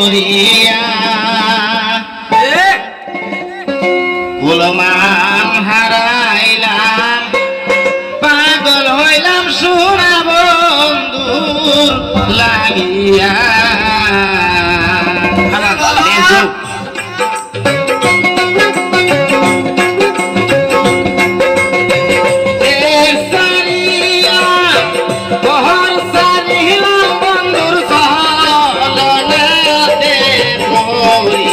করিয়া কুলমান হারাইলাম পাগল হইলাম সোনা বন্ধু লাগিয়া।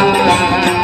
Música